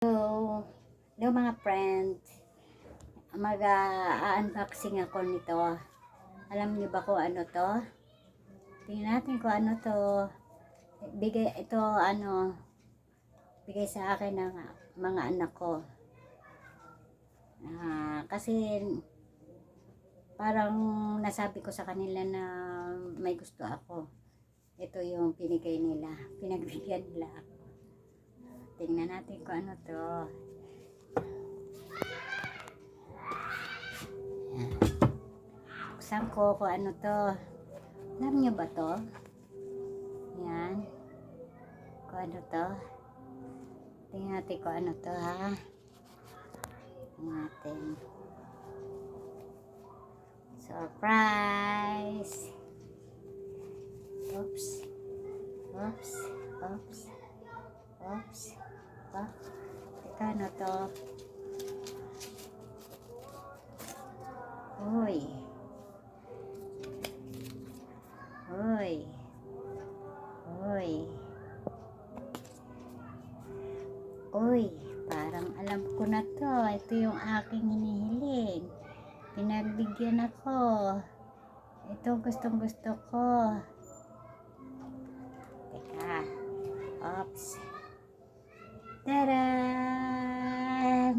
Hello, mga friends. Mag-unboxing ako nito. Alam niyo ba kung ano to? Tingnan natin kung ano to. Bigay ito ano bigay sa akin ng mga anak ko. Ah, kasi parang nasabi ko sa kanila na may gusto ako. Ito yung pinigay nila. Pinagbigyan nila ako. Tingnan natin kung ano to. Yan. Buksan ko kung ano to. Alam niyo ba to? Yan. Kung ano to. Tingnan natin kung ano to ha. Tingnan natin. Surprise! Oops. Oops. Oops. Oops. Pa? Teka, ano to? Uy. Uy. Uy. Uy. Parang alam ko na to. Ito yung aking hinihiling. Pinagbigyan ako. Ito gustong gusto ko. Teka. Oops. Taran!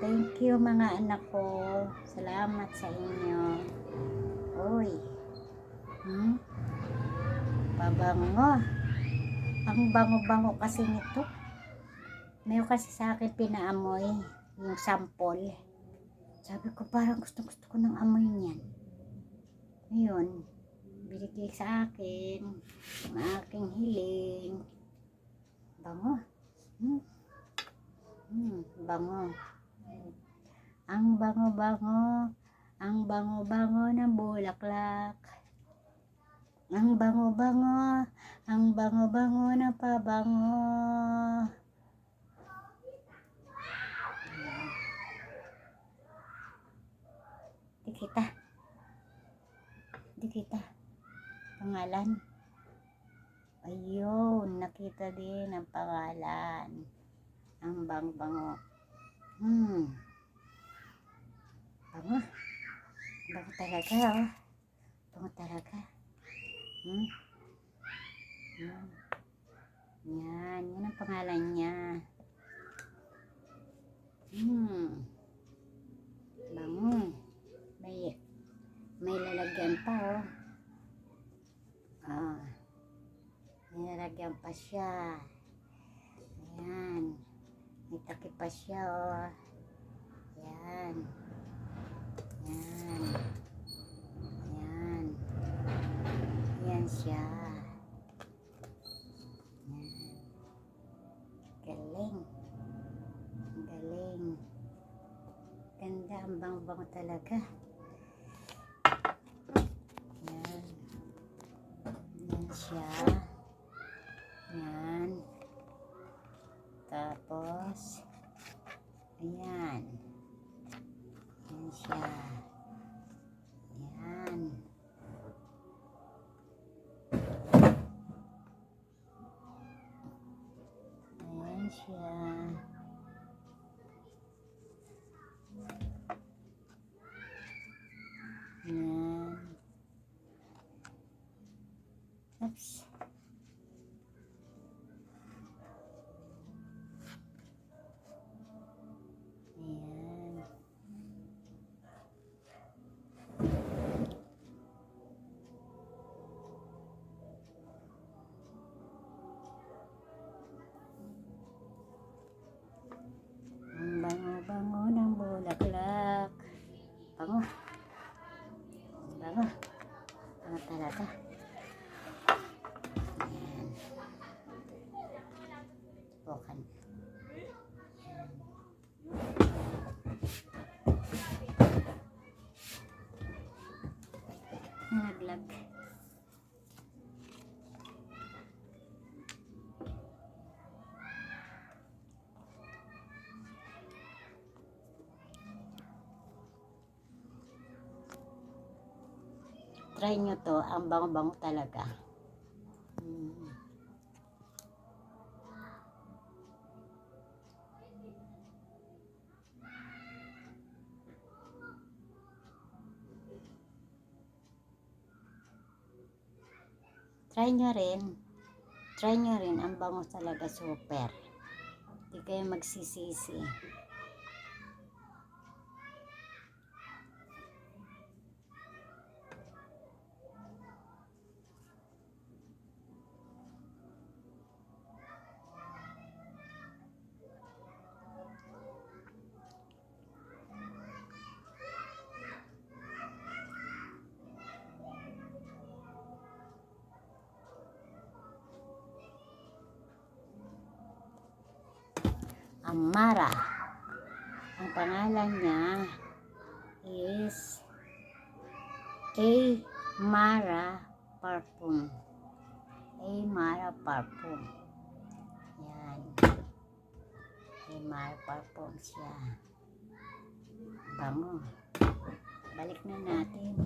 Thank you mga anak ko. Salamat sa inyo. Uy. Hmm? Pabango. Ang bango-bango kasi nito. Mayroon kasi sa akin pinaamoy yung sample. Sabi ko parang gusto-gusto ko ng amoy niyan. Ngayon, binigay sa akin ang aking hiling. Bango. Hmm. Hmm, bango. Ang bango-bango, ang bango-bango ng bulaklak. Ang bango-bango, ang bango-bango ng pabango. Di kita. Di kita pangalan. Ayun, nakita din ang pangalan. Ang bang-bango. Hmm. Bango. Bango talaga, oh. Bango talaga. Hmm. Hmm. Yan, yan ang pangalan niya. Hmm. Bango. May, may lalagyan pa, oh. Ah. Nilagyan pa siya. Ayan. May takip pa siya, oh. Ayan. Ayan. Ayan. Ayan siya. Ayan. Galing. Galing. Ganda ang bango-bango talaga. Ayan. Tapos, ayan. Ayan siya. Bango talaga. try nyo to. Ang bango-bango talaga. Try nyo rin. Try nyo rin. Ang bango talaga. Super. Hindi kayo magsisisi. Amara. Ang pangalan niya is A. Mara Parfum. A. Mara Parfum. Yan. A. Mara Parfum siya. Bango. Balik na natin.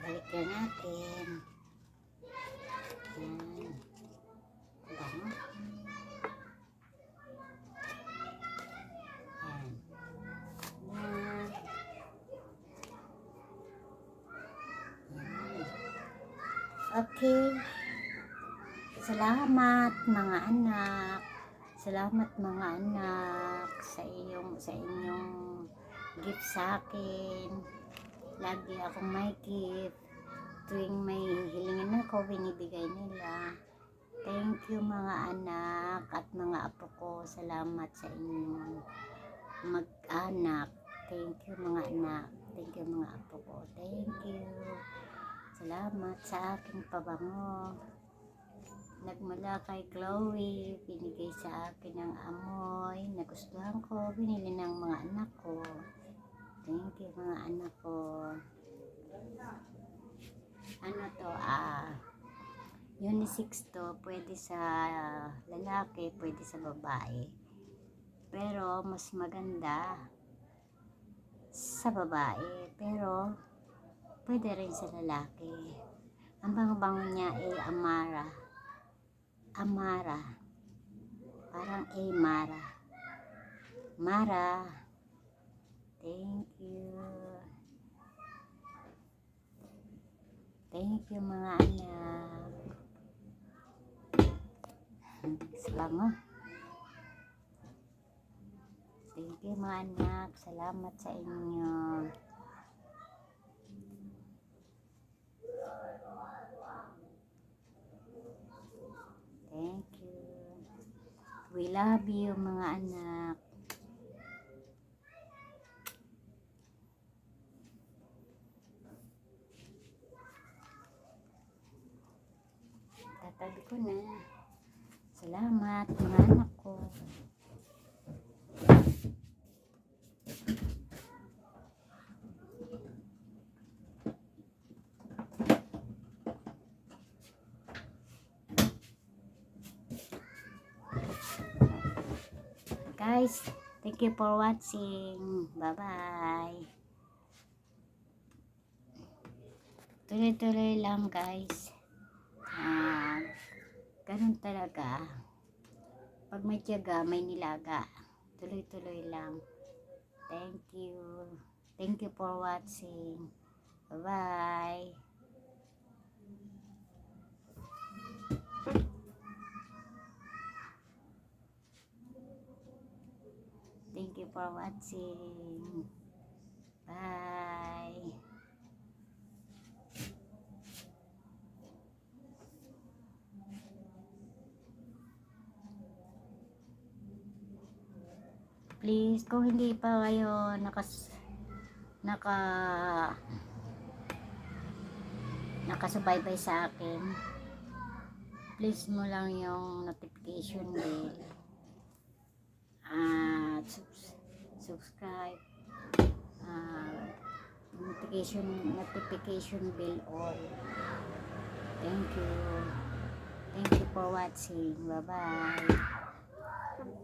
Balik na natin. Okay. Salamat mga anak. Salamat mga anak sa iyong sa inyong gift sa akin. Lagi akong may gift. Tuwing may hilingin ako, binibigay nila. Thank you mga anak at mga apo ko. Salamat sa inyong mag-anak. Thank you mga anak. Thank you mga apo ko. Thank you. Salamat sa aking pabango. Nagmula kay Chloe, binigay sa akin ng amoy. Nagustuhan ko, binili ng mga anak ko. Thank you mga anak ko. Ano to, ah, unisex to, pwede sa lalaki, pwede sa babae. Pero, mas maganda sa babae. Pero, pwede rin sa lalaki. Ang bango-bango niya ay Amara. Amara. Parang A. Mara. Mara. Thank you. Thank you mga anak. Salamat. Thank you mga anak. Salamat sa inyo. Thank you. We love you mga anak. Tatabi ko na. Salamat mga anak ko. Guys, thank you for watching. Bye-bye. Tuloy-tuloy lang guys. Ah, ganun talaga. Pag may tiyaga, may nilaga. Tuloy-tuloy lang. Thank you. Thank you for watching. Bye-bye. Thank you for watching. Bye. Please, kung hindi pa kayo nakas naka nakasubaybay sa akin, please mo lang yung notification bell at subs- subscribe ah, notification notification bell all. Thank you. Thank you for watching. Bye bye